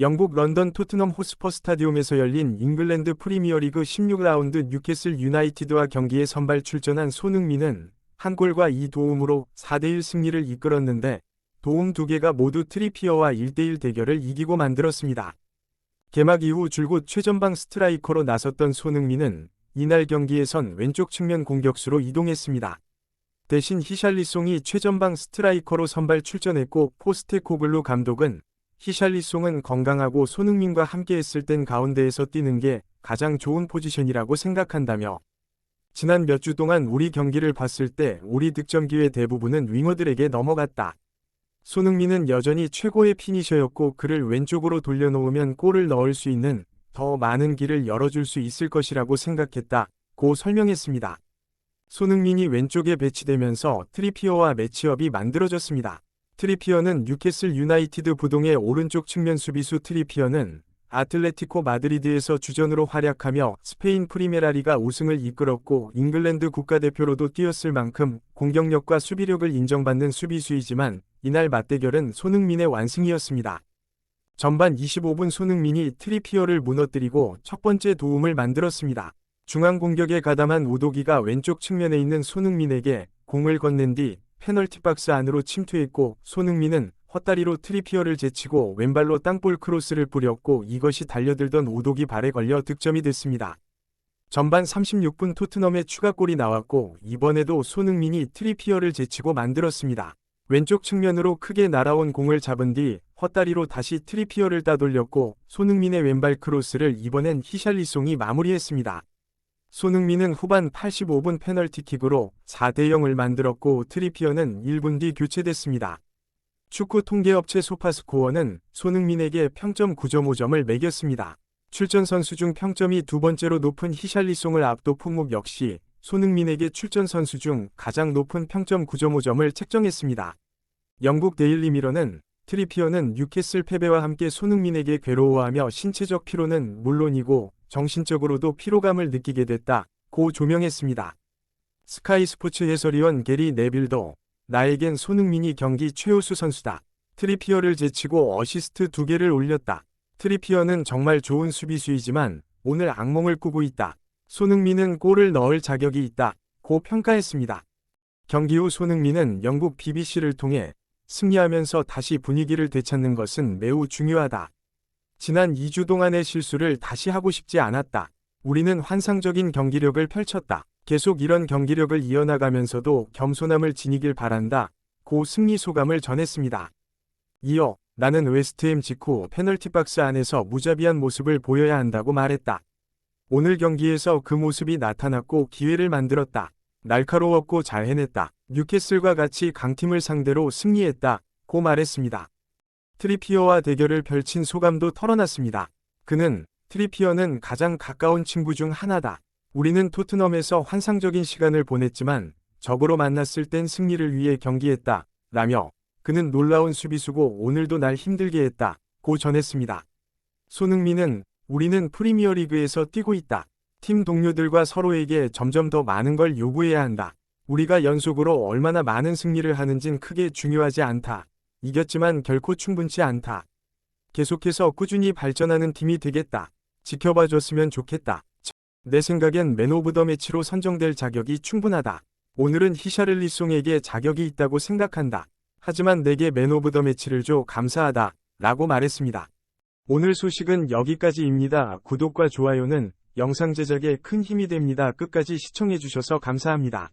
영국 런던 토트넘 호스퍼 스타디움에서 열린 잉글랜드 프리미어리그 16라운드 뉴캐슬 유나이티드와 경기에 선발 출전한 손흥민은 한 골과 2도움으로 4대1 승리를 이끌었는데 도움 2개가 모두 트리피어와 1대1 대결을 이기고 만들었습니다. 개막 이후 줄곧 최전방 스트라이커로 나섰던 손흥민은 이날 경기에선 왼쪽 측면 공격수로 이동했습니다. 대신 히샬리송이 최전방 스트라이커로 선발 출전했고 포스테코글루 감독은 히샬리송은 건강하고 손흥민과 함께 했을 땐 가운데에서 뛰는 게 가장 좋은 포지션이라고 생각한다며 지난 몇 주 동안 우리 경기를 봤을 때 우리 득점 기회 대부분은 윙어들에게 넘어갔다. 손흥민은 여전히 최고의 피니셔였고 그를 왼쪽으로 돌려놓으면 골을 넣을 수 있는 더 많은 길을 열어줄 수 있을 것이라고 생각했다. 고 설명했습니다. 손흥민이 왼쪽에 배치되면서 트리피어와 매치업이 만들어졌습니다. 트리피어는 뉴캐슬 유나이티드 부동의 오른쪽 측면 수비수 트리피어는 아틀레티코 마드리드에서 주전으로 활약하며 스페인 프리메라리가 우승을 이끌었고 잉글랜드 국가대표로도 뛰었을 만큼 공격력과 수비력을 인정받는 수비수이지만 이날 맞대결은 손흥민의 완승이었습니다. 전반 25분 손흥민이 트리피어를 무너뜨리고 첫 번째 도움을 만들었습니다. 중앙 공격에 가담한 우도기가 왼쪽 측면에 있는 손흥민에게 공을 건넨 뒤 페널티 박스 안으로 침투했고 손흥민은 헛다리로 트리피어를 제치고 왼발로 땅볼 크로스를 뿌렸고 이것이 달려들던 우도기 발에 걸려 득점이 됐습니다. 전반 36분 토트넘의 추가골이 나왔고 이번에도 손흥민이 트리피어를 제치고 만들었습니다. 왼쪽 측면으로 크게 날아온 공을 잡은 뒤 헛다리로 다시 트리피어를 따돌렸고 손흥민의 왼발 크로스를 이번엔 히샬리송이 마무리했습니다. 손흥민은 후반 85분 페널티킥으로 4대 0을 만들었고 트리피어는 1분 뒤 교체됐습니다. 축구 통계업체 소파스코어는 손흥민에게 평점 9.5점을 매겼습니다. 출전 선수 중 평점이 두 번째로 높은 히샬리송을 앞도 품목 역시 손흥민에게 출전 선수 중 가장 높은 평점 9.5점을 책정했습니다. 영국 데일리 미러는 트리피어는 뉴캐슬 패배와 함께 손흥민에게 괴로워하며 신체적 피로는 물론이고 정신적으로도 피로감을 느끼게 됐다. 고 조명했습니다. 스카이 스포츠 해설위원 게리 네빌도 나에겐 손흥민이 경기 최우수 선수다. 트리피어를 제치고 어시스트 두 개를 올렸다. 트리피어는 정말 좋은 수비수이지만 오늘 악몽을 꾸고 있다. 손흥민은 골을 넣을 자격이 있다. 고 평가했습니다. 경기 후 손흥민은 영국 BBC를 통해 승리하면서 다시 분위기를 되찾는 것은 매우 중요하다. 지난 2주 동안의 실수를 다시 하고 싶지 않았다. 우리는 환상적인 경기력을 펼쳤다. 계속 이런 경기력을 이어나가면서도 겸손함을 지니길 바란다. 고 승리 소감을 전했습니다. 이어 나는 웨스트햄 직후 페널티 박스 안에서 무자비한 모습을 보여야 한다고 말했다. 오늘 경기에서 그 모습이 나타났고 기회를 만들었다. 날카로웠고 잘 해냈다. 뉴캐슬과 같이 강팀을 상대로 승리했다. 고 말했습니다. 트리피어와 대결을 펼친 소감도 털어놨습니다. 그는 트리피어는 가장 가까운 친구 중 하나다. 우리는 토트넘에서 환상적인 시간을 보냈지만 적으로 만났을 땐 승리를 위해 경기했다. 라며 그는 놀라운 수비수고 오늘도 날 힘들게 했다. 고 전했습니다. 손흥민은 우리는 프리미어 리그에서 뛰고 있다. 팀 동료들과 서로에게 점점 더 많은 걸 요구해야 한다. 우리가 연속으로 얼마나 많은 승리를 하는진 크게 중요하지 않다. 이겼지만 결코 충분치 않다. 계속해서 꾸준히 발전하는 팀이 되겠다. 지켜봐 줬으면 좋겠다. 내 생각엔 맨 오브 더 매치로 선정될 자격이 충분하다. 오늘은 히샤를리송에게 자격이 있다고 생각한다. 하지만 내게 맨 오브 더 매치를 줘 감사하다. 라고 말했습니다. 오늘 소식은 여기까지입니다. 구독과 좋아요는 영상 제작에 큰 힘이 됩니다. 끝까지 시청해주셔서 감사합니다.